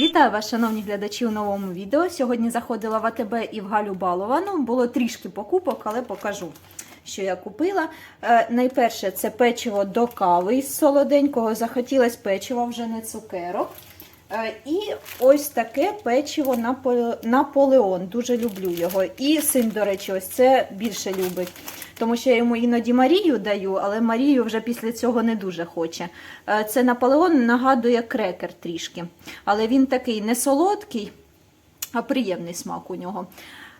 Вітаю вас, шановні глядачі, у новому відео. Сьогодні заходила в АТБ і в Галю Баловану. Було трішки покупок, але покажу, що я купила. Е, найперше, це печиво до кави із солоденького. Захотілось печиво, вже не цукерок. Е, і ось таке печиво Наполеон. Дуже люблю його. І син, до речі, ось це більше любить. Тому що я йому іноді Марію даю, але Марію вже після цього не дуже хоче. Е, Це Наполеон нагадує крекер трішки. Але він такий не солодкий, а приємний смак у нього.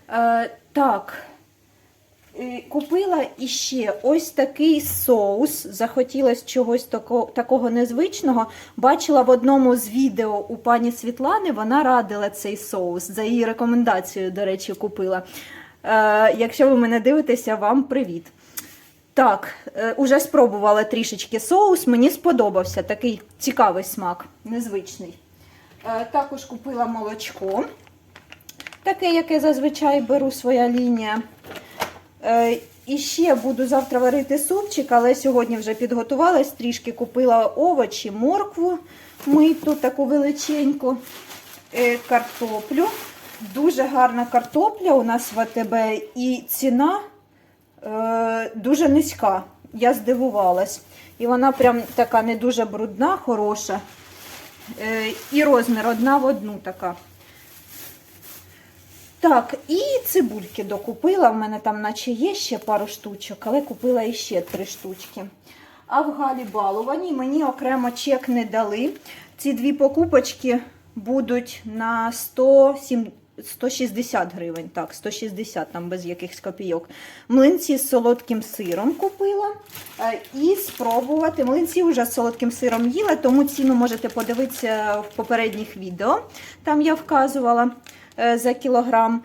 Е, так. Е, Купила іще ось такий соус. Захотілося чогось тако, такого незвичного. Бачила в одному з відео у пані Світлани, вона радила цей соус. За її рекомендацією, до речі, купила. Е, якщо ви мене дивитеся, вам привіт. Так, е, уже спробувала трішечки соус, мені сподобався такий цікавий смак, незвичний. Е, також купила молочко, таке, яке зазвичай беру своя лінія. Е, і ще буду завтра варити супчик, але сьогодні вже підготувалась, трішки купила овочі, моркву миту, таку величеньку, е, картоплю. Дуже гарна картопля у нас в АТБ і ціна е, дуже низька. Я здивувалась. І вона прям така не дуже брудна, хороша. І розмір одна в одну така. Так, і цибульки докупила. В мене там наче є ще пару штучок, але купила іще три штучки. А в Галі баловані мені окремо чек не дали. Ці дві покупочки будуть на 107, 160 гривень. Так, 160 там без якихось копійок. Млинці з солодким сиром купила. Е, І спробувати. Млинці вже з солодким сиром їла, тому ціну можете подивитися в попередніх відео. Там я вказувала за кілограм.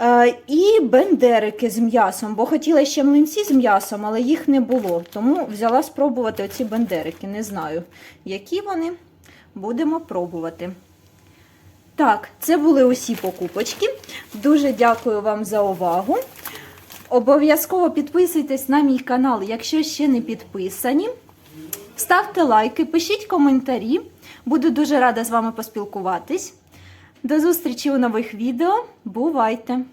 Е, І бендерики з м'ясом, бо хотіла ще млинці з м'ясом, але їх не було. Тому взяла спробувати оці бендерики. Не знаю, які вони. Будемо пробувати. Так, це були усі покупочки. Дуже дякую вам за увагу. Обов'язково підписуйтесь на мій канал, якщо ще не підписані. Ставте лайки, пишіть коментарі. Буду дуже рада з вами поспілкуватись. До зустрічі у нових відео. Бувайте!